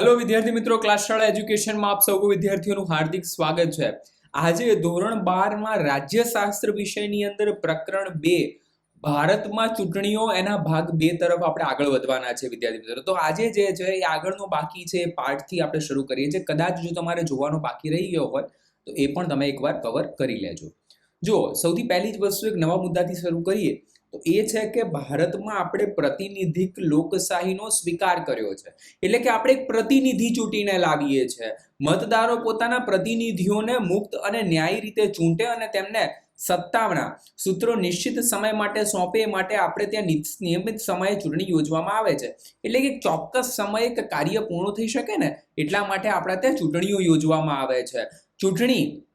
Hello વિદ્યાર્થી મિત્રો, class શાળા એજ્યુકેશનમાં આપ સૌ વિદ્યાર્થીઓનું હાર્દિક સ્વાગત છે. આજે ધોરણ બારમાં રાજ્યશાસ્ત્ર વિષયની અંદર પ્રકરણ બે, ભારતમાં ચૂંટણીઓ એના ભાગ બે તરફ આપણે આગળ વધવાના છે વિદ્યાર્થી મિત્રો. તો આજે જે છે એ આગળનો બાકી છે એ પાર્ટથી આપણે શરૂ કરીએ છીએ. કદાચ જો તમારે જોવાનો બાકી રહી ગયો હોય, તો એ પણ તમે એકવાર કવર કરી લેજો. જો સૌથી પહેલી જ વસ્તુ એક નવા મુદ્દાથી શરૂ કરીએ. તો એ છે કે ભારતમાં આપણે પ્રતિનિધિક લોકશાહીનો સ્વીકાર કર્યો છે. એટલે કે આપણે એક પ્રતિનિધિ ચૂંટીને લાવીએ છીએ મતદારો પોતાના પ્રતિનિધિઓને મુક્ત અને ન્યાયી રીતે ચૂંટે અને તેમને સત્તાવના સૂત્રો નિશ્ચિત સમય માટે સોંપે માટે આપણે ત્યાં નિયમિત સમયે ચૂંટણી યોજવામાં આવે છે. એટલે કે ચોક્કસ સમયે કાર્ય પૂર્ણ થઈ શકે ને એટલા માટે આપણા ત્યાં ચૂંટણીઓ યોજવામાં આવે છે. ચૂંટણી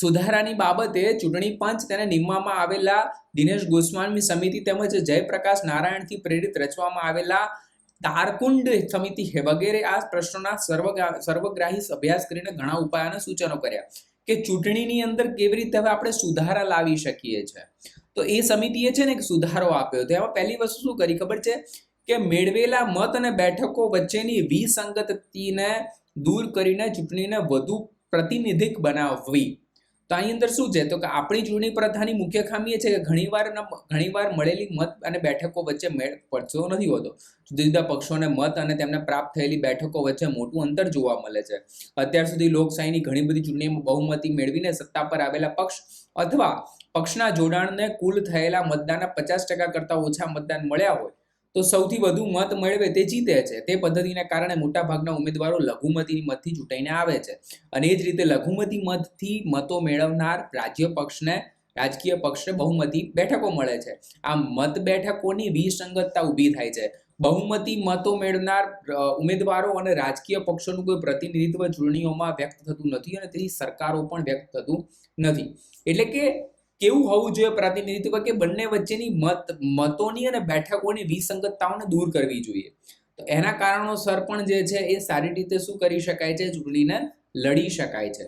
સુધારાની બાબતે ચૂંટણી પંચ તેને નિમવામાં આવેલા દિનેશ ગોસ્વામી સમિતિ તેમજ જયપ્રકાશ નારાયણથી પ્રેરિત રચવામાં આવેલા તારકુંડ સમિતિ વગેરે આ પ્રશ્નોના સર્વગ્રા- સર્વગ્રાહી અભ્યાસ કરીને ઘણા ઉપાય અને સૂચનો કર્યા. કે ચૂંટણીની અંદર કેવી રીતે હવે આપણે સુધારા લાવી શકીએ છીએ તો એ સમિતિએ છે ને એક સુધારો આપ્યો તો એમાં પહેલી વસ્તુ શું કરી ખબર છે? કે મેળવેલા મત અને બેઠકો વચ્ચેની વિસંગતિને દૂર કરીને ચૂંટણીને વધુ પ્રતિનિધિક બનાવવી. તો આની અંદર શું છે? તો કે આપણી ચૂંટણી પ્રથાની મુખ્ય ખામી એ છે કે ઘણીવાર ઘણીવાર મળેલી મત અને બેઠકો વચ્ચે મેળ પડતો નથી હોતો. જુદા જુદા પક્ષોને મત અને તેમને પ્રાપ્ત થયેલી બેઠકો વચ્ચે મોટું અંતર જોવા મળે છે. અત્યાર સુધી લોકશાહીની ઘણી બધી ચૂંટણીમાં બહુમતી મેળવીને સત્તા પર આવેલા પક્ષ અથવા પક્ષના જોડાણને કુલ થયેલા મતદાનના પચાસ ટકા કરતાં ઓછા મતદાન મળ્યા હોય તો સૌથી વધુ મત મેળવે તે જીતે છે. તે પદ્ધતિને કારણે મોટાભાગના ઉમેદવારો લઘુમતી મતથી ચૂંટાઈને આવે છે. અને એ જ રીતે લઘુમતી મતથી મતો મેળવનાર રાજ્ય પક્ષને, રાજકીય પક્ષને બહુમતી બેઠકો મળે છે. આ મત બેઠકોની વિસંગતતા ઊભી થાય છે. બહુમતી મતો મેળવનાર ઉમેદવારો અને રાજકીય પક્ષોનું કોઈ પ્રતિનિધિત્વ ચૂંટણીઓમાં વ્યક્ત થતું નથી અને તેની સરકારો પણ વ્યક્ત થતું નથી. એટલે કે કેવું હોવું જોઈએ પ્રતિનિધિત્વ કે બંને વચ્ચેની મત, મતોની અને બેઠકોની વિસંગતતાઓને દૂર કરવી જોઈએ? તો એના કારણોસર પણ જે છે એ સારી રીતે શું કરી શકાય છે? ચૂંટણીને લડી શકાય છે.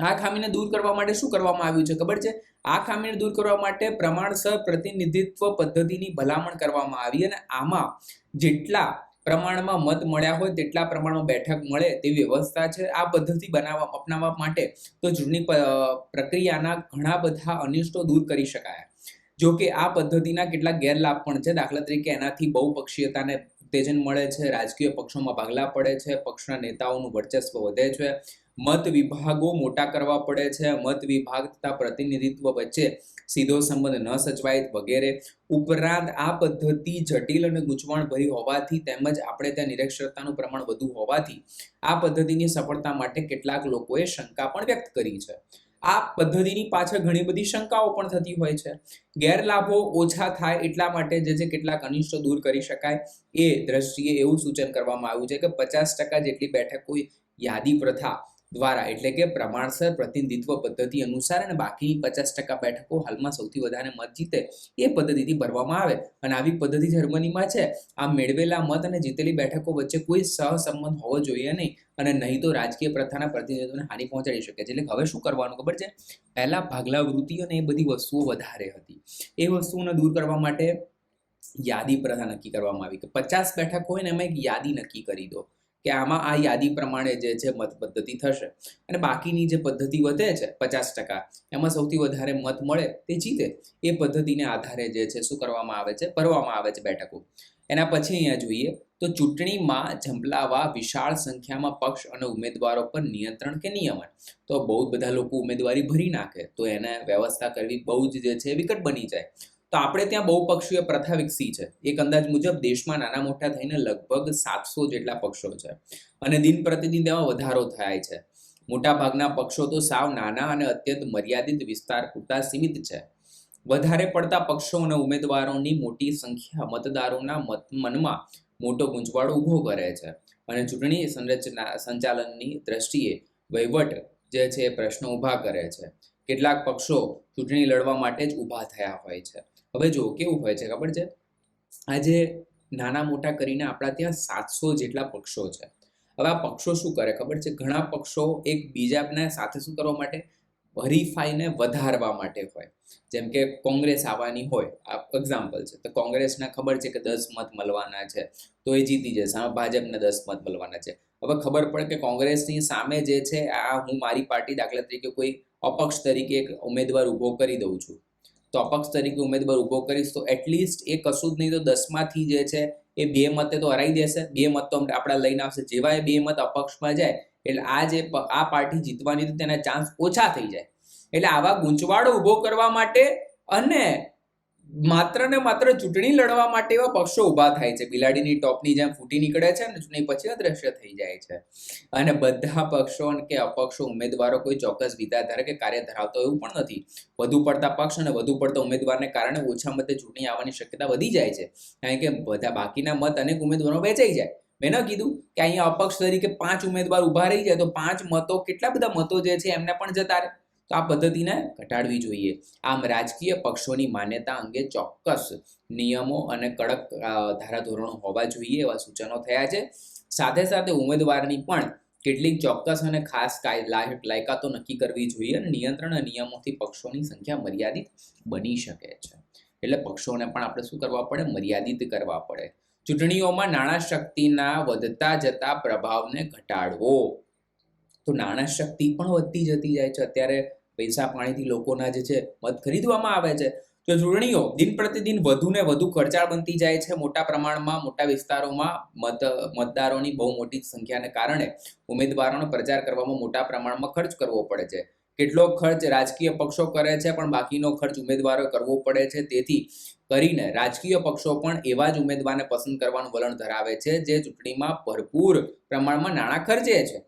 આ ખામીને દૂર કરવા માટે શું કરવામાં આવ્યું છે? ખબર છે? આ ખામીને દૂર કરવા માટે પ્રમાણસર પ્રતિનિધિત્વ પદ્ધતિની ભલામણ કરવામાં આવી અને આમાં જેટલા પ્રમાણમાં મત મળ્યા હોય તેટલા પ્રમાણમાં બેઠક મળે તેવી વ્યવસ્થા છે. આ પદ્ધતિ બનાવવા, અપનાવવા માટે તો ચૂંટણી પ્રક્રિયાના ઘણા બધા અનિષ્ટો દૂર કરી શકાય. જો કે આ પદ્ધતિના કેટલાક ગેરલાભ પણ છે. દાખલા તરીકે એનાથી બહુપક્ષીયતાને ઉત્તેજન મળે છે. રાજકીય પક્ષોમાં ભાગલા પડે છે. પક્ષના નેતાઓનું વર્ચસ્વ વધે છે. મત વિભાગો મોટા કરવા પડે છે. મત વિભાગ તથા પ્રતિનિધિત્વ વચ્ચે સીધો સંબંધ ન સચવાય વગેરે. ઉપરાંત આ પદ્ધતિ જટિલ અને ગૂંચવણભરી હોવાથી તેમજ આપણે ત્યાં નિરક્ષરતાનું પ્રમાણ વધુ હોવાથી આ પદ્ધતિની સફળતા માટે કેટલાક લોકોએ શંકા પણ વ્યક્ત કરી છે. આ પદ્ધતિની પાછળ ઘણી બધી શંકાઓ પણ થતી હોય છે. ગેરલાભો ઓછા થાય એટલા માટે જે જે કેટલાક અનિષ્ટો દૂર કરી શકાય. એ દ્રષ્ટિએ એવું સૂચન કરવામાં આવ્યું છે કે પચાસ ટકા જેટલી બેઠકો યાદી પ્રથા દ્વારા, એટલે કે પ્રમાણસર પ્રતિનિધિત્વ પદ્ધતિ અનુસાર અને બાકીની પચાસ ટકા બેઠકો હાલમાં સૌથી વધારે મત જીતે એ પદ્ધતિથી ભરવામાં આવે. અને આવી પદ્ધતિ જર્મનીમાં છે આ મેળવેલા મત અને જીતેલી બેઠકો વચ્ચે કોઈ સહસંબંધ હોવો જોઈએ નહીં. અને નહીં તો રાજકીય પ્રથાના પ્રતિનિધિત્વને હાનિ પહોંચાડી શકે છે. એટલે હવે શું કરવાનું ખબર છે? પહેલા ભાગલા વૃત્તિ અને એ બધી વસ્તુઓ વધારે હતી. એ વસ્તુઓને દૂર કરવા માટે યાદી પ્રથા નક્કી કરવામાં આવી. કે પચાસ બેઠક હોય ને એમાં એક યાદી નક્કી કરી દો. કે આમાં આ યાદી પ્રમાણે જે છે મત પદ્ધતિ થશે. અને બાકીની જે પદ્ધતિ વધે છે, પચાસ ટકા, એમાં સૌથી વધારે મત મળે તે જીતે. એ પદ્ધતિને આધારે જે છે શું કરવામાં આવે છે, ભરવામાં આવે છે બેઠકો. એના પછી અહીંયા જોઈએ, તો ચૂંટણીમાં ઝંપલાવા વિશાળ સંખ્યામાં પક્ષ અને ઉમેદવારો પર નિયંત્રણ કે નિયમન? તો બહુ બધા લોકો ઉમેદવારી ભરી નાખે, તો એને વ્યવસ્થા કરવી બહુ જ જે છે વિકટ બની જાય. તો આપણે ત્યાં બહુપક્ષીય પ્રથા વિકસી છે. એક અંદાજ મુજબ દેશમાં નાના મોટા થઈને લગભગ સાતસો જેટલા પક્ષો છે. અને દિન પ્રતિદિન તેમાં વધારો થાય છે. મોટાભાગના પક્ષો તો સાવ નાના અને અત્યંત મર્યાદિત વિસ્તાર પૂરતા સીમિત છે. વધારે પડતા પક્ષો અને ઉમેદવારોની મોટી સંખ્યા મતદારોના મત મનમાં મોટો ગૂંચવાડો ઊભો કરે છે. અને ચૂંટણી સંરચના સંચાલનની દ્રષ્ટિએ વહીવટ જે છે પ્રશ્નો ઊભા કરે છે. કેટલાક પક્ષો ચૂંટણી લડવા માટે જ ઊભા થયા હોય છે. હવે જો, કેવું હોય છે, ખબર છે? આજે નાના મોટા કરીને આપણા ત્યાં સાતસો જેટલા પક્ષો છે. હવે આ પક્ષો શું કરે, ખબર છે? ઘણા પક્ષો એક બીજાને સાથે શું કરવા માટે, હરીફાઈને વધારવા માટે હોય. જેમ કે કોંગ્રેસ આવવાની હોય, આ એક્ઝામ્પલ છે. તો કોંગ્રેસને ખબર છે કે દસ મત મળવાના છે. તો એ જીતી જશે સામે ભાજપને દસ મત મળવાના છે. હવે ખબર પડે કે કોંગ્રેસની સામે જે છે, આ હું મારી પાર્ટી દાખલા તરીકે કોઈ અપક્ષ તરીકે એક ઉમેદવાર ઊભો કરી દઉં છું. તો અપક્ષ તરીકે ઉમેદવાર ઊભો કરીશ. તો એટલીસ્ટ એ કશું જ નહીં, તો દસમાંથી જે છે, એ બે મતે તો હરાઈ દેશે બે મત તો આપણા લઈને આવશે. જેવા એ બે મત અપક્ષમાં જાય, એટલે આ જે આ પાર્ટી જીતવાની તેના ચાન્સ ઓછા થઈ જાય. એટલે આવા ગુંચવાડો ઊભો કરવા માટે અને માત્ર ને માત્ર ચૂંટણી લડવા માટે એવા પક્ષો ઊભા થાય છે. બિલાડીની ટોપની જેમ ફૂટી નીકળે છે અને ચૂંટણી પછી અદ્રશ્ય થઈ જાય છે. અને બધા પક્ષો કે અપક્ષો ઉમેદવારો કોઈ ચોક્કસ વિચારધારા કે કાર્ય ધરાવતો એવું પણ નથી. વધુ પડતા પક્ષ અને વધુ પડતા ઉમેદવારને કારણે ઓછા મતે ચૂંટણી આવવાની શક્યતા વધી જાય છે. કારણ કે બધા બાકીના મત અનેક ઉમેદવારો વેચાઈ જાય. મેં ન કીધું કે અહીંયા અપક્ષ તરીકે પાંચ ઉમેદવાર ઊભા રહી જાય તો પાંચ મતો કેટલા બધા મતો જે છે એમને પણ જતા રહે. તો આ પદ્ધતિને ઘટાડવી જોઈએ. આમ રાજકીય પક્ષોની માન્યતા અંગે ચોક્કસ નિયમો અને કડક ધારાધોરણો હોવા જોઈએ એવા સૂચનો થયા છે. સાથે સાથે ઉમેદવારની પણ કેટલીક ચોક્કસ અને ખાસ લાયકાતો નક્કી કરવી જોઈએ અને નિયંત્રણ નિયમોથી પક્ષોની સંખ્યા મર્યાદિત બની શકે છે. એટલે પક્ષોને પણ આપણે શું કરવા પડે? મર્યાદિત કરવા પડે. ચૂંટણીઓમાં નાણાં શક્તિના વધતા જતા પ્રભાવને ઘટાડવો. તો નાણાં શક્તિ પણ વધતી જતી જાય છે. અત્યારે પૈસા પાણીથી લોકોના જે છે મત ખરીદવામાં આવે છે. તો ચૂંટણીઓ દિન પ્રતિદિન વધુ ને વધુ ખર્ચાળ બનતી જાય છે મોટા પ્રમાણમાં, મોટા વિસ્તારોમાં મત, મતદારોની બહુ મોટી સંખ્યાને કારણે ઉમેદવારોનો પ્રચાર કરવામાં મોટા પ્રમાણમાં ખર્ચ કરવો પડે છે. કેટલો ખર્ચ રાજકીય પક્ષો કરે છે, પણ બાકીનો ખર્ચ ઉમેદવારો કરવો પડે છે. તેથી કરીને રાજકીય પક્ષો પણ એવા જ ઉમેદવારને પસંદ કરવાનું વલણ ધરાવે છે, જે ચૂંટણીમાં ભરપૂર પ્રમાણમાં નાણાં ખર્ચે છે.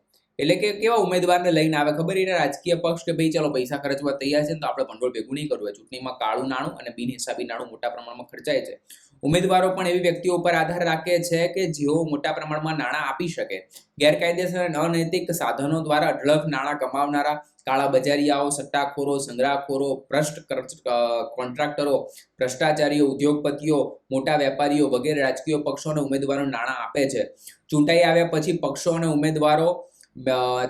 એટલે કે કેવા ઉમેદવારને લઈને આવે? ખબર એને રાજકીય પક્ષ કે ભાઈ, ચલો પૈસા ખર્ચવા તૈયાર છે તો આપણે ભંડોળ ભેગું નહીં કરવું. ચૂંટણીમાં કાળું નાણું અને બિનહિસાબી નાણું મોટા પ્રમાણમાં ખર્ચાય છે. ઉમેદવારો પણ એવી વ્યક્તિઓ પર આધાર રાખે છે કે જેઓ મોટા પ્રમાણમાં નાણાં આપી શકે. ગેરકાયદેસર અને અનૈતિક સાધનો દ્વારા અઢળક નાણાં કમાવનારા કાળા બજારિયાઓ સટ્ટાખોરો, સંગ્રહખોરો, ભ્રષ્ટ કોન્ટ્રાક્ટરો, ભ્રષ્ટાચારીઓ, ઉદ્યોગપતિઓ, મોટા વેપારીઓ વગેરે રાજકીય પક્ષો અને ઉમેદવારો નાણાં આપે છે. ચૂંટાઈ આવ્યા પછી પક્ષો અને ઉમેદવારો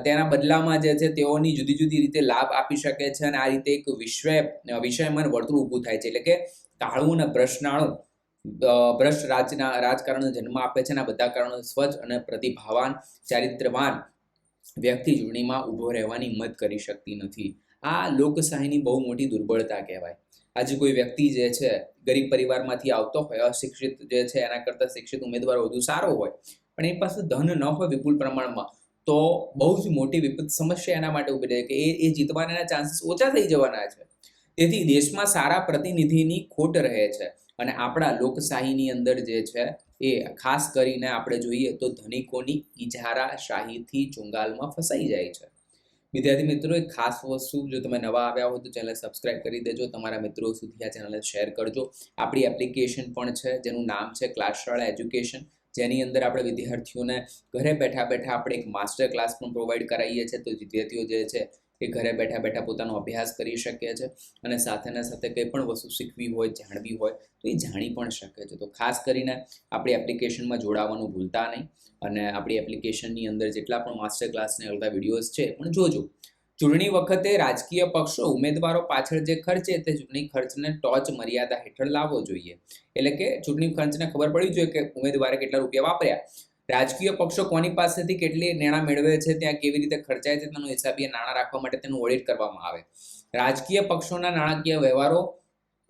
તેના બદલામાં જે છે, તેઓની જુદી જુદી રીતે લાભ આપી શકે છે અને આ રીતે એક વિશ્વ વિષયમાં વર્તુળ ઊભું થાય છે. એટલે કે કાળું અને ભ્રષ્ટાણું ભ્રષ્ટ રાજના રાજકારણ જન્મ આપે છે અને આ બધા કારણો સ્વચ્છ અને પ્રતિભાવાન ચારિત્રવાન વ્યક્તિ ચૂંટણીમાં ઊભો રહેવાની હિંમત કરી શકતી નથી. આ લોકશાહીની બહુ મોટી દુર્બળતા કહેવાય. આજે કોઈ વ્યક્તિ જે છે, ગરીબ પરિવારમાંથી આવતો હોય, અશિક્ષિત જે છે, એના કરતાં શિક્ષિત ઉમેદવાર વધુ સારો હોય, પણ એ પાસે ધન ન હોય વિપુલ પ્રમાણમાં તો બહુ જ મોટી વિપત સમસ્યા એના માટે ઊભી રહે કે એ એ જીતવાના ચાન્સીસ ઓછા થઈ જવાના છે. તેથી દેશમાં સારા પ્રતિનિધિની ખોટ રહે છે અને આપણા લોકશાહીની અંદર જે છે એ ખાસ કરીને આપણે જોઈએ તો ધનિકોની ઇજારાશાહીથી ચુંગાલમાં ફસાઈ જાય છે. વિદ્યાર્થી મિત્રો, એક ખાસ વસ્તુ જો તમે નવા આવ્યા હો તો ચેનલ સબસ્ક્રાઇબ કરી દેજો. તમારા મિત્રો સુધી આ ચેનલને શેર કરજો. આપણી એપ્લિકેશન પણ છે, જેનું નામ છે ક્લાસ શાળા એજ્યુકેશન જેની અંદર આપણે વિદ્યાર્થીઓને ઘરે બેઠા બેઠા આપણે એક માસ્ટર ક્લાસ પણ પ્રોવાઈડ કરાવીએ છીએ. તો વિદ્યાર્થીઓ જે છે એ ઘરે બેઠા બેઠા પોતાનો અભ્યાસ કરી શકે છે અને સાથેના સાથે કંઈ પણ વસ્તુ શીખવી હોય, જાણવી હોય, તો એ જાણી પણ શકે છે. તો ખાસ કરીને આપણી એપ્લિકેશનમાં જોડાવાનું ભૂલતા નહીં અને આપણી એપ્લિકેશનની અંદર જેટલા પણ માસ્ટર ક્લાસને અલગા વિડીયોઝ છે પણ જોજો. ચૂંટણી વખતે રાજકીય પક્ષો ઉમેદવારો પાછળ જે ખર્ચે તે ચૂંટણી ખર્ચને ટોચ મર્યાદા હેઠળ લાવવો જોઈએ. એટલે કે ચૂંટણી ખર્ચને ખબર પડવી જોઈએ કે ઉમેદવારે કેટલા રૂપિયા વાપર્યા. રાજકીય પક્ષો કોની પાસેથી કેટલી નાણાં મેળવે છે, ત્યાં કેવી રીતે ખર્ચાય છે તેનો હિસાબી એ નાણાં રાખવા માટે તેનું ઓડિટ કરવામાં આવે. રાજકીય પક્ષોના નાણાકીય વ્યવહારો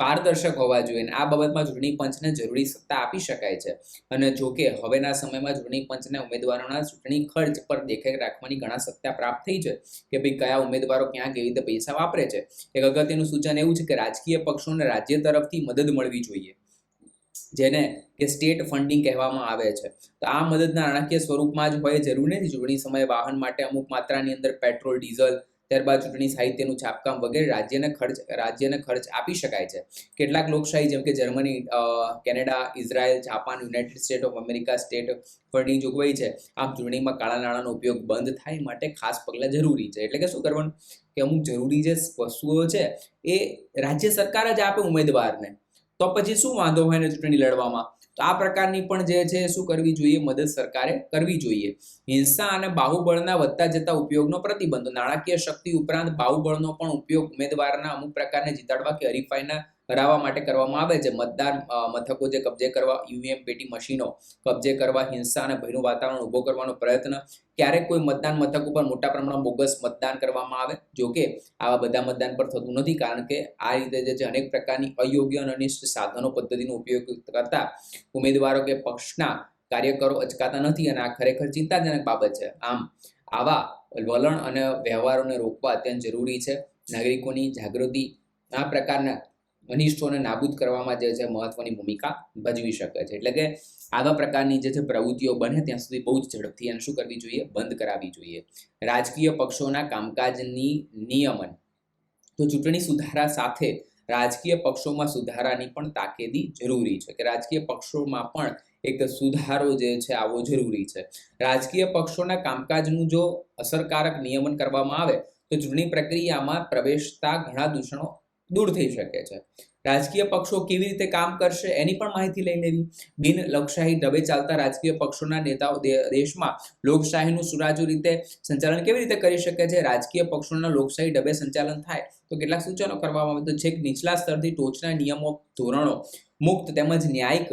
પારદર્શક હોવા જોઈએ અને આ બાબતમાં ચૂંટણી પંચને જરૂરી સત્તા આપી શકાય છે. અને જો કે હવેના સમયમાં ચૂંટણી પંચને ઉમેદવારોના ચૂંટણી ખર્ચ પર દેખરેખ રાખવાની ઘણા સત્તા પ્રાપ્ત થઈ છે કે ભાઈ કયા ઉમેદવારો ક્યાં કેવી રીતે પૈસા વાપરે છે. એક અગત્યનું સૂચન એવું છે કે રાજકીય પક્ષોને રાજ્ય તરફથી મદદ મળવી જોઈએ. જેને કે સ્ટેટ ફંડિંગ કહેવામાં આવે છે. તો આ મદદના નાણાકીય સ્વરૂપમાં જ હોય જરૂરી નથી. ચૂંટણી સમયે વાહન માટે અમુક માત્રાની અંદર પેટ્રોલ, ડીઝલ ત્યારબાદ ચૂંટણી સાહિત્યનું છાપકામ વગેરે રાજ્યને ખર્ચ રાજ્યને ખર્ચ આપી શકાય છે. કેટલાક લોકશાહી જેમ કે Germany Canada, Israel, Japan, United State of America state ફંડની જોગવાઈ છે. આમ ચૂંટણીમાં કાળા નાણાંનો ઉપયોગ બંધ થાય માટે ખાસ પગલાં જરૂરી છે. એટલે કે શું કરવાનું? કે અમુક જરૂરી જે વસ્તુઓ છે એ રાજ્ય સરકાર જ આપે ઉમેદવારને. તો પછી શું વાંધો હોય ને ચૂંટણી લડવામાં? આ પ્રકારની પણ જે છે, શું કરવી જોઈએ? મદદ સરકારે કરવી જોઈએ. હિંસા અને બાહુબળના વધતા જતા ઉપયોગનો પ્રતિબંધ. નાણાકીય શક્તિ ઉપરાંત બાહુબળનો પણ ઉપયોગ ઉમેદવારના અમુક પ્રકારને જીતાડવા કે હરીફાઈના કરાવવા માટે કરવામાં આવે છે. મતદાન મથકો જે કબજે કરવા, યુવીએમ પેટી મશીનો કબજે કરવા, હિંસા અને ભયનું વાતાવરણ ઊભો કરવાનો પ્રયત્ન, ક્યારેક કોઈ મતદાન મથક ઉપર મોટા પ્રમાણમાં બોગસ મતદાન કરવામાં આવે? જો કે, આવા બધા મતદાન પર થતું નથી. કારણ કે, આ રીતે જે છે, અનેક પ્રકારની અયોગ્ય અને અનિષ્ટ સાધનો પદ્ધતિનો ઉપયોગ કરતા ઉમેદવારો કે પક્ષના કાર્યકરો અચકાતા નથી અને આ ખરેખર ચિંતાજનક બાબત છે. આમ, આવા વલણ અને વ્યવહારોને રોકવા અત્યંત જરૂરી છે. નાગરિકોની જાગૃતિ આ પ્રકારના અનિષ્ટોને નાબૂદ કરવામાં જે છે મહત્વની ભૂમિકા ભજવી શકે છે. એટલે કે આવા પ્રકારની જે છે પ્રવૃત્તિઓ બને ત્યાં સુધી બહુ જ ઝડપથી એને શું કરવી જોઈએ? બંધ કરાવવી જોઈએ. રાજકીય પક્ષોના કામકાજની નિયમન. તો ચૂંટણી સુધારા સાથે રાજકીય પક્ષોમાં સુધારાની પણ તાકેદી જરૂરી છે કે રાજકીય પક્ષોમાં પણ એક સુધારો જે છે આવવો જરૂરી છે. રાજકીય પક્ષોના કામકાજનું જો અસરકારક નિયમન કરવામાં આવે તો ચૂંટણી પ્રક્રિયામાં પ્રવેશતા ઘણા દૂષણો દૂર થઈ શકે છે. રાજકીય પક્ષો કેવી રીતે કામ કરશે એની પણ માહિતી લઈ લેવી. બિન લોકશાહી ઢબે ચાલતા રાજકીય પક્ષોના નેતાઓ દેશમાં લોકશાહીનું સુરાજુ રીતે સંચાલન કેવી રીતે કરી શકે છે? રાજકીય પક્ષોના લોકશાહી ઢબે સંચાલન થાય તો કેટલાક સૂચનો કરવામાં આવે તો છેક નીચલા સ્તરથી ટોચના નિયમો, ધોરણો, મુક્ત તેમજ ન્યાયિક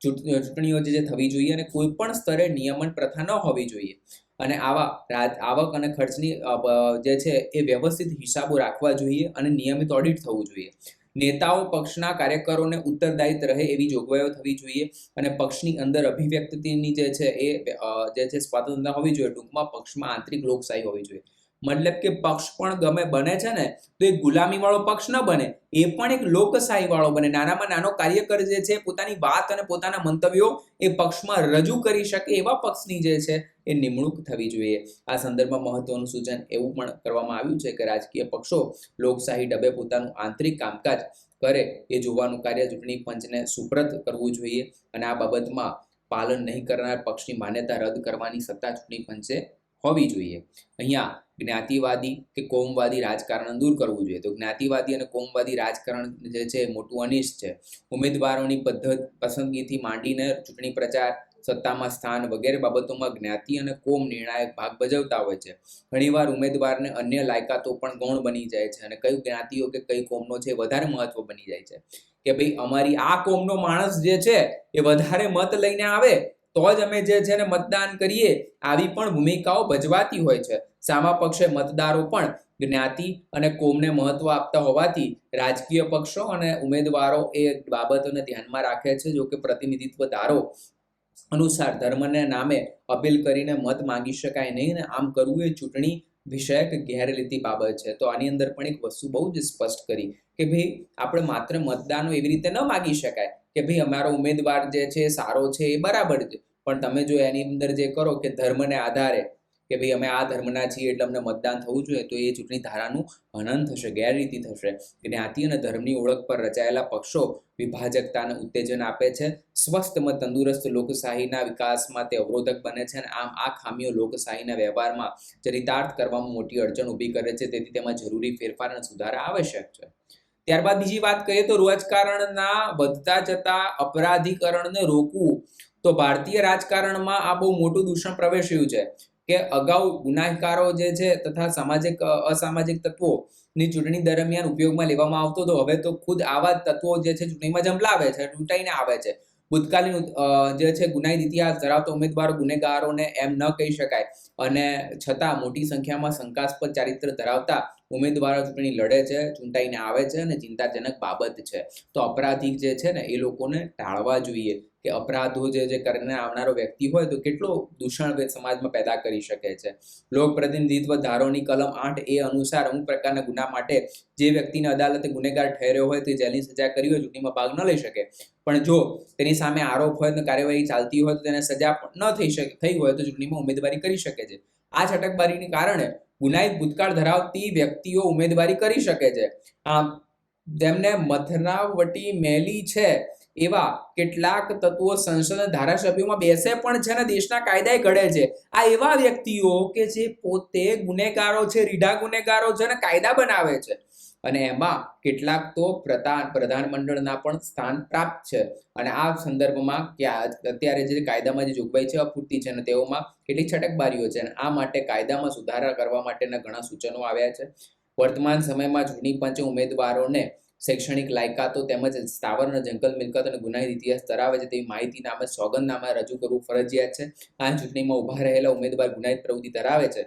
ચૂંટ- ચૂંટણીઓ જે થવી જોઈએ અને કોઈ પણ સ્તરે નિયમન પ્રથા ન હોવી જોઈએ. અને આવા આવક અને ખર્ચની જે છે એ વ્યવસ્થિત હિસાબો રાખવા જોઈએ અને નિયમિત ઓડિટ થવું જોઈએ. નેતાઓ પક્ષના કાર્યકરોને ઉત્તરદાયિત્વ રહે એવી જોગવાઈઓ થવી જોઈએ અને પક્ષની અંદર અભિવ્યક્તિની જે છે એ જે છે સ્વતંત્રતા હોવી જોઈએ ટૂંકમાં પક્ષમાં આંતરિક લોકશાહી હોવી જોઈએ. મતલબ કે પક્ષ પણ ગમે બને છે ને, તો એ ગુલામી વાળો પક્ષ ન બને, એ પણ એક લોકશાહી વાળો બને. નાનામાં નાનો કાર્યકર જે છે, પોતાની વાત અને પોતાના મંતવ્યો એ પક્ષમાં રજૂ કરી શકે એવા પક્ષની જે છે, એ નિમણૂક થવી જોઈએ. આ સંદર્ભમાં મહત્વનું સૂચન એવું પણ કરવામાં આવ્યું છે કે રાજકીય પક્ષો લોકશાહી ડબે પોતાનું આંતરિક કામકાજ કરે, એ જોવાનું કાર્ય ચૂંટણી પંચને સુપ્રત કરવું જોઈએ. અને આ બાબતમાં પાલન નહીં કરનાર પક્ષની માન્યતા રદ કરવાની સત્તા ચૂંટણી પંચે હોવી જોઈએ. અહીંયા જ્ઞાતિવાદી કે કોમવાદી રાજકારણ દૂર કરવું જોઈએ. તો જ્ઞાતિવાદી અને કોમવાદી રાજકારણ જે છે મોટું અનિષ્ટ છે. ઉમેદવારોની પદ્ધત, પસંદગીથી માંડીને ચૂંટણી પ્રચાર, સત્તામાં સ્થાન વગેરે બાબતોમાં જ્ઞાતિ અને કોમ નિર્ણાયક ભાગ ભજવતા હોય છે. ઘણીવાર ઉમેદવારને અન્ય લાયકાતો પણ ગૌણ બની જાય છે અને કઈ જ્ઞાતિઓ કે કઈ કોમનો છે વધારે મહત્વ બની જાય છે. કે ભાઈ અમારી આ કોમનો માણસ જે છે એ વધારે મત લઈને આવે તો જ અમે જે છે ને મતદાન કરીએ, આવી પણ ભૂમિકાઓ ભજવાતી હોય છે. સામા પક્ષે મતદારો પણ જ્ઞાતિ અને કોમને મહત્વ આપતા હોવાથી રાજકીય પક્ષો અને ઉમેદવારો એ બાબતોને ધ્યાનમાં રાખે છે. જો કે પ્રતિનિધિત્વ ધારો અનુસાર ધર્મને નામે અપીલ કરીને મત માંગી શકાય નહીં ને આમ કરવું એ ચૂંટણી વિષયક ગેરરીતિ બાબત છે. તો આની અંદર પણ એક વસ્તુ બહુ જ સ્પષ્ટ કરી કે ભાઈ આપણે માત્ર મતદાનો એવી રીતે ન માગી શકાય કે ભાઈ અમારો ઉમેદવાર જે છે સારો છે એ બરાબર છે. પણ તમે જો એની અંદર જે કરો કે ધર્મને આધારે કે ભાઈ અમે આ ધર્મના છીએ એટલે અમને મતદાન થવું જોઈએ, તો એ ચૂંટણી ધારાનું હનન થશે, ગેરરીતિ થશે. જ્ઞાતિ અને ધર્મની ઓળખ પર રચાયેલા પક્ષો વિભાજકતાને ઉત્તેજન આપે છે, સ્વસ્થ તંદુરસ્ત લોકશાહીના વિકાસમાં તે અવરોધક બને છે અને આમ આ ખામીઓ લોકશાહીના વ્યવહારમાં ચરિતાર્થ કરવામાં મોટી અડચણ ઊભી કરે છે, તેથી તેમાં જરૂરી ફેરફાર અને સુધારા આવશ્યક છે. ત્યારબાદ બીજી વાત કરીએ તો રાજકારણના વધતા જતા અપરાધીકરણને રોકવું. તો ભારતીય રાજકારણમાં આ બહુ મોટું દૂષણ પ્રવેશ્યું છે. કે અગાઉ ગુનાહકારો જે છે તથા સામાજિક અસામાજિક તત્વો ની ચૂંટણી દરમિયાન ઉપયોગમાં લેવામાં આવતો હતો. હવે તો ખુદ આવા તત્વો જે છે ચૂંટણીમાં જંપલાવે છે ચૂંટાઈને આવે છે. ભૂતકાલીન જે છે ગુનાહિત ઇતિહાસ ધરાવતા ઉમેદવારો, ગુનેગારોને એમ ન કહી શકાય. અને છતાં મોટી સંખ્યામાં શંકાસ્પદ ચારિત્ર ધરાવતા ઉમેદવારો ચૂંટણી લડે છે, ચૂંટાઈને આવે છે અને ચિંતાજનક બાબત છે. તો અપરાધી જે છે ને એ લોકોને ટાળવા જોઈએ. કે અપરાધો જે જે કરીને આવનારો વ્યક્તિ હોય તો કેટલો દૂષણ સમાજમાં પેદા કરી શકે છે. લોક પ્રતિનિધિત્વ ધારોની કલમ આઠ એ અનુસાર અમુક પ્રકારના ગુના માટે જે વ્યક્તિને અદાલતે ગુનેગાર ઠેર્યો હોય તે જેલની સજા કરી હોય, ચૂંટણીમાં ભાગ ન લઈ શકે. પણ જો તેની સામે આરોપ હોય તો કાર્યવાહી ચાલતી હોય તો તેને સજા પણ ન થઈ શકે, થઈ હોય તો ચૂંટણીમાં ઉમેદવારી કરી શકે છે. આ છટકબારીને કારણે ગુનાહિત ભૂતકાળ ધરાવતી વ્યક્તિઓ ઉમેદવારી કરી શકે છે. આમ તેમને મથરાવટી મેલી છે. એવા કેટલાક તત્વો સંસદ ધારાસભ્યોમાં બેસે પણ છે ને દેશના કાયદાએ ઘડે છે. આ એવા વ્યક્તિઓ કે જે પોતે ગુનેગારો છે, રીઢા ગુનેગારો છે અને કાયદા બનાવે છે. અને એમાં કેટલાક તો પ્રધાન, પ્રધાનમંડળના પણ સ્થાન પ્રાપ્ત છે. અને આ સંદર્ભમાં અત્યારે જે કાયદામાં જે જોગવાઈ છે અપૂરતી છે અને તેઓમાં કેટલીક છટકબારીઓ છે. અને આ માટે કાયદામાં સુધારા કરવા માટેના ઘણા સૂચનો આવ્યા છે. વર્તમાન સમયમાં ચૂંટણી પંચે ઉમેદવારોને શૈક્ષણિક લાયકાતો તેમજ સ્થાવર અને જંગલ મિલકત અને ગુનાહિત ઇતિહાસ ધરાવે છે તેવી માહિતી નામે સોગંદનામા રજૂ કરવું ફરજિયાત છે. આ ચૂંટણીમાં ઊભા રહેલા ઉમેદવાર ગુનાહિત પ્રવૃત્તિ ધરાવે છે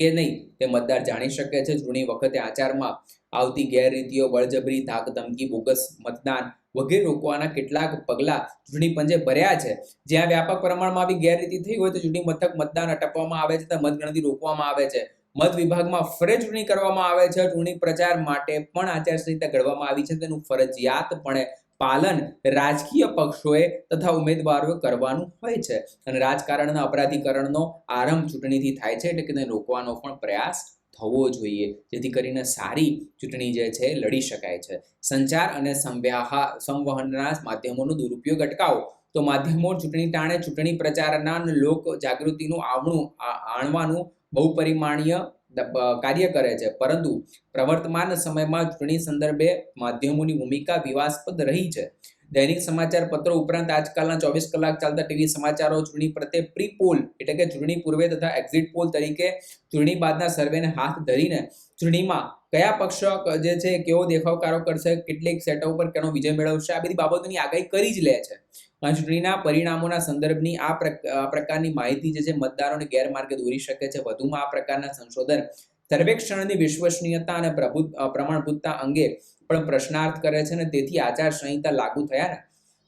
કે નહીં તે મતદાર જાણી શકે છે. ચૂંટણી વખતે આચારમાં આવતી ગેરરીતિઓ, બળજબરી ધાક ધમકી બોગસ મતદાન વગેરે રોકવાના કેટલાક પગલાં ચૂંટણી પંચે ભર્યા છે. જ્યાં વ્યાપક પ્રમાણમાં આવી ગેરરીતિ થઈ હોય તો ચૂંટણી મથક મતદાન અટકવામાં આવે છે તો મતગણતરી રોકવામાં આવે છે. મત વિભાગમાં ફરજ ચૂંટણી કરવામાં આવે છે. ચૂંટણી પ્રચાર માટે પણ આચારસંહિતા ઘડવામાં આવી છે. તેનું ફરજિયાતપણે પાલન રાજકીય પક્ષોએ તથા ઉમેદવારોએ કરવાનું હોય છે અને રાજકારણના અપરાધીકરણનો આરંભ ચૂંટણીથી થાય છે એટલે કે તેને રોકવાનો પણ પ્રયાસ થવો જોઈએ. જેથી કરીને સારી ચૂંટણી જે છે લડી શકાય છે. સંચાર અને સંવ્યાહા સંવહનના માધ્યમોનો દુરુપયોગ અટકાવો. તો માધ્યમો ચૂંટણી ટાણે ચૂંટણી પ્રચારના લોક જાગૃતિનું આવણું આણવાનું બહુપરિમાણીય કાર્ય કરે છે. પરંતુ પ્રવર્તમાન સમયમાં ચૂંટણી સંદર્ભે માધ્યમોની ભૂમિકા વિવાદસ્પદ રહી છે. દૈનિક સમાચાર પત્રો ઉપરાંત આજકાલના ચોવીસ કલાક ચાલતા ટીવી સમાચારો, ચૂંટણી પ્રત્યે પ્રી પોલ એટલે કે ચૂંટણી પૂર્વે તથા એક્ઝિટ પોલ તરીકે ચૂંટણી બાદના સર્વેને હાથ ધરીને ચૂંટણીમાં કયા પક્ષો જે છે, કેવો દેખાવકારો કરશે, કેટલીક સેટો ઉપર કેનો વિજય મેળવશે, આ બધી બાબતોની આગાહી કરી જ લે છે. ચૂંટણીના પરિણામોના સંદર્ભની આ પ્રક- આ પ્રકારની માહિતી જે છે મતદારોને ગેરમાર્ગે દોરી શકે છે. વધુમાં આ પ્રકારના સંશોધન સર્વેક્ષણની વિશ્વસનીયતા અને પ્રભુ પ્રમાણભૂતતા અંગે પણ પ્રશ્નાર્થ કરે છે અને તેથી આચાર સંહિતા લાગુ થયા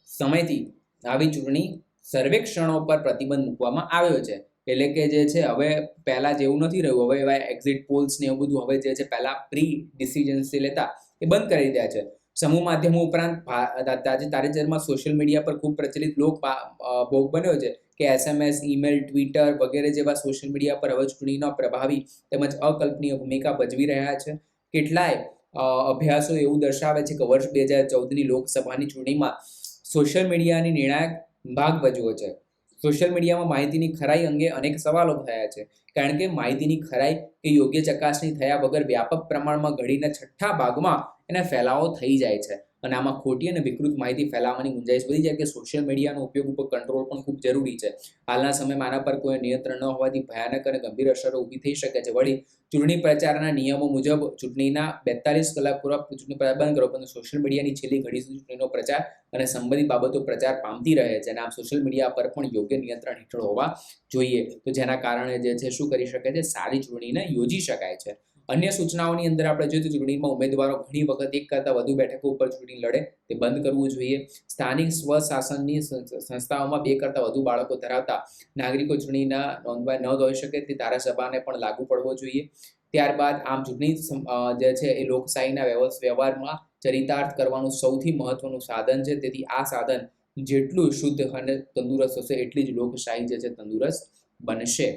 સમયથી આવી ચૂંટણી સર્વેક્ષણો પર પ્રતિબંધ મૂકવામાં આવ્યો છે. એટલે કે જે છે હવે પહેલા જેવું નથી રહ્યું. હવે એવા એક્ઝિટ પોલ્સ ને એવું બધું હવે જે છે પહેલા પ્રી ડિસિઝન્સ લેતા એ બંધ કરી દીધા છે. સમૂહ માધ્યમો ઉપરાંત તાજેતરમાં સોશિયલ મીડિયા પર ખૂબ પ્રચલિત લોક ભોગ બન્યો છે કે એસએમએસ ઈમેલ ટ્વિટર વગેરે જેવા સોશિયલ મીડિયા પર હવે ચૂંટણીનો પ્રભાવી તેમજ અકલ્પનીય ભૂમિકા ભજવી રહ્યા છે. કેટલાય અભ્યાસો એવું દર્શાવે છે કે વર્ષ બે હજાર ચૌદની લોકસભાની ચૂંટણીમાં સોશિયલ મીડિયાની નિર્ણાયક ભાગ ભજવો છે. સોશિયલ મીડિયામાં માહિતીની ખરાઈ અંગે અનેક સવાલો થયા છે. કારણ કે માહિતીની ખરાઈ કે યોગ્ય ચકાસણી થયા વગર વ્યાપક પ્રમાણમાં ઘડીના છઠ્ઠા ભાગમાં એને ફેલાવો થઈ જાય છે. અને આમાં ખોટી અને વિકૃત માહિતી ફેલાવવાની ગુંજાઈશ વધી જાય કે સોશિયલ મીડિયાનો ઉપયોગ ઉપર કંટ્રોલ પણ ખૂબ જરૂરી છે. હાલના સમયમાં આના પર કોઈ નિયંત્રણ ન હોવાથી ભયાનક અને ગંભીર અસરો ઊભી થઈ શકે છે. વળી, ચૂંટણી પ્રચારના નિયમો મુજબ ચૂંટણીના બેતાલીસ કલાક પૂર્વ ચૂંટણી પ્રચાર બંધ કરો, પરંતુ સોશિયલ મીડિયાની છેલ્લી ઘડી સુધી ચૂંટણીનો પ્રચાર અને સંબંધિત બાબતો પ્રચાર પામતી રહે છે અને આમ સોશિયલ મીડિયા પર પણ યોગ્ય નિયંત્રણ હેઠળ હોવા જોઈએ. તો જેના કારણે જે છે, શું કરી શકે છે? સારી ચૂંટણીને યોજી શકાય છે. અન્ય સૂચનાઓની અંદર આપણે જોઈએ તો ચૂંટણીમાં ઉમેદવારો ઘણી વખત એક કરતાં વધુ બેઠકો ઉપર ચૂંટણી લડે, તે બંધ કરવું જોઈએ. સ્થાનિક સ્વશાસનની સંસ્થાઓમાં બે કરતાં વધુ બાળકો ધરાવતા નાગરિકો ચૂંટણીના નોંધવા ન હોઈ શકે તે ધારાસભાને પણ લાગુ પડવો જોઈએ. ત્યારબાદ આમ ચૂંટણી જે છે એ લોકશાહીના વ્યવહારમાં ચરિતાર્થ કરવાનું સૌથી મહત્વનું સાધન છે. તેથી આ સાધન જેટલું શુદ્ધ અને તંદુરસ્ત હશે એટલી જ લોકશાહી જે છે તંદુરસ્ત બનશે.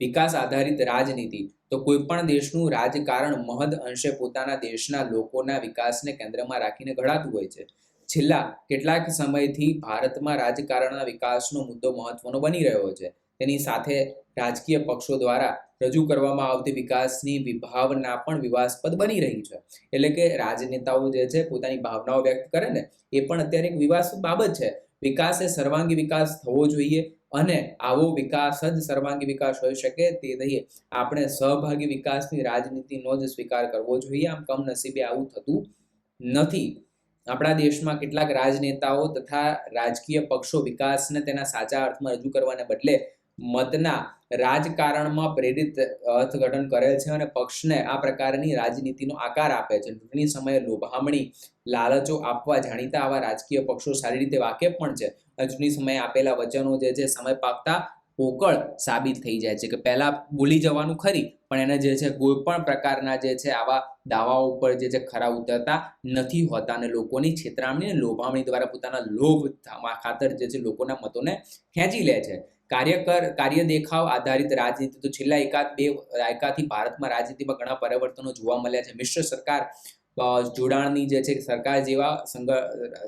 વિકાસ આધારિત રાજનીતિ તો કોઈ પણ દેશનું રાજકારણ મહદ અંશે પોતાના દેશના લોકોના વિકાસને કેન્દ્રમાં રાખીને ઘડાતું હોય છે. છેલ્લા કેટલાક સમયથી ભારતમાં રાજકારણના વિકાસનો મુદ્દો મહત્વનો બની રહ્યો છે. તેની સાથે રાજકીય પક્ષો દ્વારા રજૂ કરવામાં આવતી વિકાસની વિભાવના પણ વિવાદાસ્પદ બની રહી છે. એટલે કે રાજનેતાઓ જે છે પોતાની ભાવનાઓ વ્યક્ત કરે ને, એ પણ અત્યારે એક વિવાસ બાબત છે. વિકાસ એ સર્વાંગી વિકાસ થવો જોઈએ અને આવો વિકાસ જ સર્વાંગી વિકાસ હોઈ શકે તે દઈએ આપણે સહભાગી વિકાસની રાજનીતિનો જ સ્વીકાર કરવો જોઈએ. આમ કમનસીબે આવું થતું નથી. આપણા દેશમાં કેટલાક રાજનેતાઓ તથા રાજકીય પક્ષો વિકાસને તેના સાચા અર્થમાં રજૂ કરવાને બદલે મતના રાજકારણમાં પ્રેરિત અર્થઘટન કરે છે અને પક્ષને આ પ્રકારની રાજનીતિનો આકાર આપે છે. ચૂંટણી સમયે લોભામણી લાલચો આપવા જાણીતા આવા રાજકીય પક્ષો સારી રીતે વાકેફ પણ છે. અને સમયે આપેલા વચનો જે છે, સમય પાકતા પોકળ સાબિત થઈ જાય છે કે પહેલા બોલી જવાનું ખરી, પણ એને જે છે કોઈ પણ પ્રકારના જે છે, આવા દાવાઓ ઉપર જે છે, ખરા ઉતરતા નથી હોતા અને લોકોની છેતરામણી અને લોભામણી દ્વારા પોતાના લોભ ખાતર જે છે, લોકોના મતોને ખેંચી લે છે. કાર્યકર કાર્ય દેખાવ આધારિત રાજનીતિ તો છેલ્લા એકાદ બે દાયકાથી ભારતમાં રાજનીતિમાં ઘણા પરિવર્તનો જોવા મળ્યા છે. મિશ્ર સરકાર જોડાણની જે છે સરકાર જેવા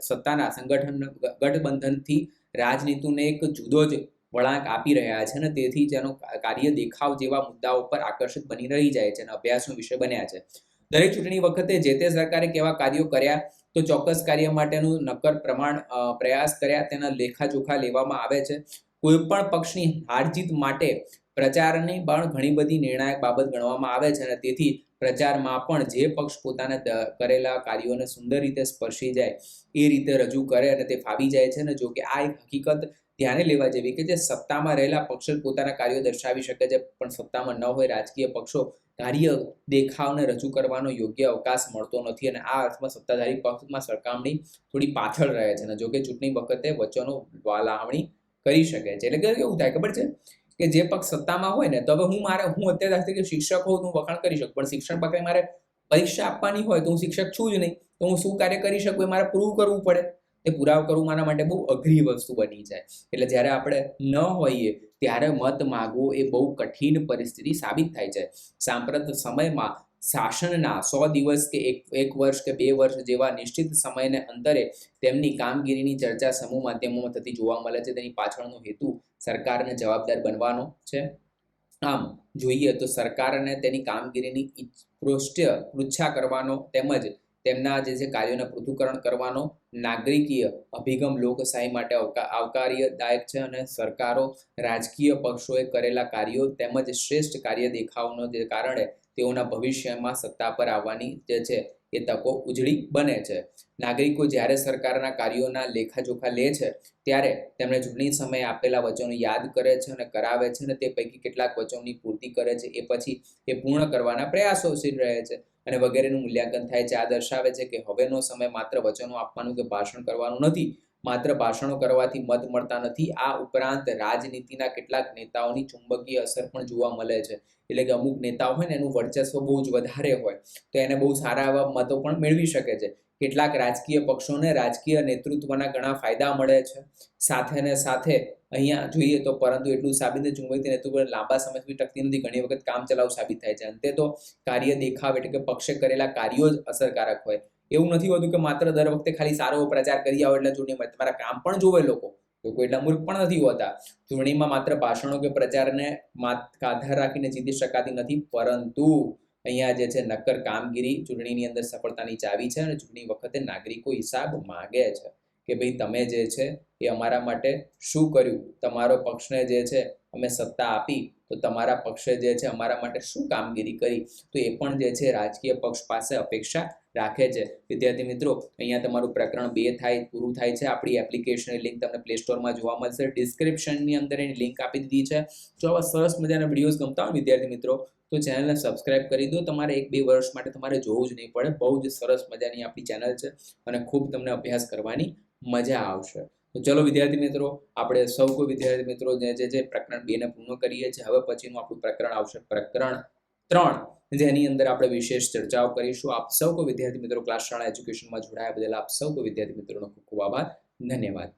સત્તાના સંગઠન, ગઠબંધનથી રાજનીતિને એક જુદો જ વળાંક આપી રહ્યા છે અને તેથી તેનો કાર્ય દેખાવ જેવા મુદ્દાઓ પર આકર્ષિત બની રહી જાય છે અને અભ્યાસનો વિષય બન્યા છે. દરેક ચૂંટણી વખતે જે તે સરકારે કેવા કાર્યો કર્યા તો ચોક્કસ કાર્ય માટેનું નક્કર પ્રમાણ પ્રયાસ કર્યા તેના લેખાજોખા લેવામાં આવે છે. કોઈ પણ પક્ષની હાર જીત માટે પ્રચારની પણ ઘણી બધી નિર્ણાયક બાબત ગણવામાં આવે છે અને તેથી પ્રચારમાં પણ જે પક્ષ પોતાના કરેલા કાર્યોને સુંદર રીતે સ્પર્શી જાય, એ રીતે રજૂ કરે અને તે ફાવી જાય છે ને જો કે આ એક હકીકત ધ્યાને લેવા જેવી કે જે સત્તામાં રહેલા પક્ષો પોતાના કાર્યો દર્શાવી શકે છે, પણ સત્તામાં ન હોય રાજકીય પક્ષો કાર્ય દેખાવને રજૂ કરવાનો યોગ્ય અવકાશ મળતો નથી અને આ અર્થમાં સત્તાધારી પક્ષમાં સરખામણી થોડી પાછળ રહે છે અને જો કે ચૂંટણી વખતે વચનો લાવણી કરી શકે છે. એટલે કેવું થાય, ખબર છે? કે જે પક્ષ સત્તામાં હોય ને, તો હવે હું મારે, હું અત્યારે કે શિક્ષક હોઉં તો હું વખાણ કરી શકું. પણ શિક્ષણ પાસે મારે પરીક્ષા આપવાની હોય તો હું શિક્ષક છું જ નહીં. તો હું શું કાર્ય કરી શકું એ મારે પ્રૂવ કરવું પડે. એ પુરાવ કરવું મારા માટે બહુ અઘરી વસ્તુ બની જાય. એટલે જ્યારે આપણે ન હોઈએ, ત્યારે મત માગવો એ બહુ કઠિન પરિસ્થિતિ સાબિત થાય છે. સાંપ્રત સમયમાં શાસનના સો દિવસ કે એક એક વર્ષ કે બે વર્ષ જેવા નિશ્ચિત સમયને અંતરે તેમની કામગીરીની ચર્ચા સમૂહ માધ્યમોમાં થતી જોવા મળે છે. તેની પાછળનો હેતુ સરકારને જવાબદાર બનવાનો છે. આમ, જોઈએ તો સરકારને તેની કામગીરીની પૃષ્ઠ પૃચ્છા કરવાનો તેમજ તેમના જે છે કાર્યોને પૃથ્થકરણ કરવાનો નાગરિકીય અભિગમ લોકશાહી માટે આવકા- આવકાર્યદાયક છે અને સરકારો રાજકીય પક્ષોએ કરેલા કાર્યો તેમજ શ્રેષ્ઠ કાર્ય દેખાવનો જે કારણે તેઓના ભવિષ્યમાં સત્તા પર આવવાની જે છે એ તકો ઉજળી બને છે. નાગરિકો જ્યારે સરકારના કાર્યોના લેખાજોખા લે છે, ત્યારે તેમણે ચૂંટણી સમયે આપેલા વચનો યાદ કરે છે અને કરાવે છે અને તે પૈકી કેટલાક વચનોની પૂર્તિ કરે છે, એ પછી એ પૂર્ણ કરવાના પ્રયાસોશીલ રહે છે અને વગેરેનું મૂલ્યાંકન થાય છે. આ દર્શાવે છે કે હવેનો સમય માત્ર વચનો આપવાનું કે ભાષણ કરવાનું નથી માત્ર ભાષણો કરવાથી મત મળતા નથી. આ ઉપરાંત રાજનીતિના કેટલાક નેતાઓની ચુંબકીય અસર પણ જોવા મળે છે. એટલે કે અમુક નેતાઓ હોય ને, એનું વર્ચસ્વ બહુ જ વધારે હોય, તો એને બહુ સારા એવા મતો પણ મેળવી શકે છે. કેટલાક રાજકીય પક્ષોને રાજકીય નેતૃત્વના ઘણા ફાયદા મળે છે. સાથે ને સાથે અહીંયા જોઈએ તો પરંતુ એટલું સાબિત ચુંબકીય નેતૃત્વ લાંબા સમય સુધી ટકતી નથી. ઘણી વખત કામ ચલાવ સાબિત થાય છે. અંતે તો કાર્ય દેખાવ એટલે કે પક્ષે કરેલા કાર્યો જ અસરકારક હોય. એવું નથી હોતું કે માત્ર દર વખતે ખાલી સારો પ્રચાર કરી આવો એટલે ચૂંટણીમાં તમારા કામ પણ જોવે લોકો. લોકો એટલા મૂર્ખ પણ નથી હોતા. ચૂંટણીમાં માત્ર ભાષણો કે પ્રચારને આધાર રાખીને જીતી શકાતી નથી, પરંતુ અહીંયા જે છે નક્કર કામગીરી ચૂંટણીની અંદર સફળતાની ચાવી છે અને ચૂંટણી વખતે નાગરિકો હિસાબ માગે છે કે ભાઈ તમે જે છે એ અમારા માટે શું કર્યું? તમારો પક્ષને જે છે અમે સત્તા આપી તો તમારા પક્ષે જે છે અમારા માટે શું કામગીરી કરી? તો એ પણ જે છે રાજકીય પક્ષ પાસે અપેક્ષા રાખે છે. વિદ્યાર્થી મિત્રો, અહીંયા તમારું પ્રકરણ બે થાય, પૂરું થાય છે. આપણી એપ્લિકેશનની લિંક તમને પ્લે સ્ટોરમાં જોવા મળશે. ડિસ્ક્રિપ્શનની અંદર એની લિંક આપી દીધી છે. જો આવા સરસ મજાના વિડીયોઝ ગમતા હોય વિદ્યાર્થી મિત્રો, તો ચેનલને સબસ્ક્રાઇબ કરી દો. તમારે એક બે વર્ષ માટે તમારે જોવું જ નહીં પડે. બહુ જ સરસ મજાની આપણી ચેનલ છે અને ખૂબ તમને અભ્યાસ કરવાની મજા આવશે. તો ચલો વિદ્યાર્થી મિત્રો, આપણે સૌ કોઈ વિદ્યાર્થી મિત્રો જે જે પ્રકરણ બે ને પૂર્ણ કરીએ છીએ, હવે પછીનું આપણું પ્રકરણ આવશે પ્રકરણ ત્રણ, જેની અંદર આપણે વિશેષ ચર્ચાઓ કરીશું. આપ સૌ કોઈ વિદ્યાર્થી મિત્રો ક્લાસ શાળા એજ્યુકેશનમાં જોડાયા બદલ આપ સૌ કોઈ વિદ્યાર્થી મિત્રોનો ખૂબ ખૂબ આભાર. ધન્યવાદ.